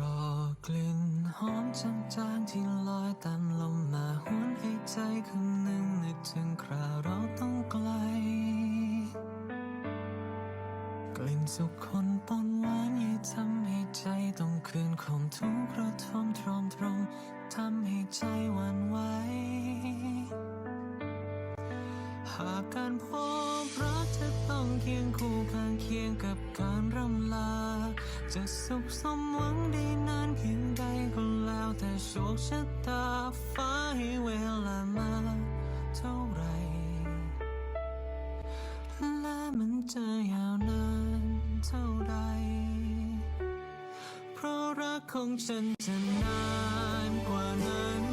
รอกลิ่นหอมจางๆที่ลอยตามลมมาหวนให้ใจคนหนึ่งนึกถึงคราวเราต้องไกล กลิ่นสุขคนปนหวานยิ่งทำให้ใจต้องคืนคมทุกข์ระทมตรอมตรมทำให้ใจหวั่นไหวหากการพบรักจะต้องเคียงคู่ จะสุขสมหวังได้นานเพียงใดก็แล้ว แต่โชคชะตาฟ้าให้เวลามาเท่าไร และมันจะยาวนานเท่าไร เพราะรักของฉันจะนานกว่านั้น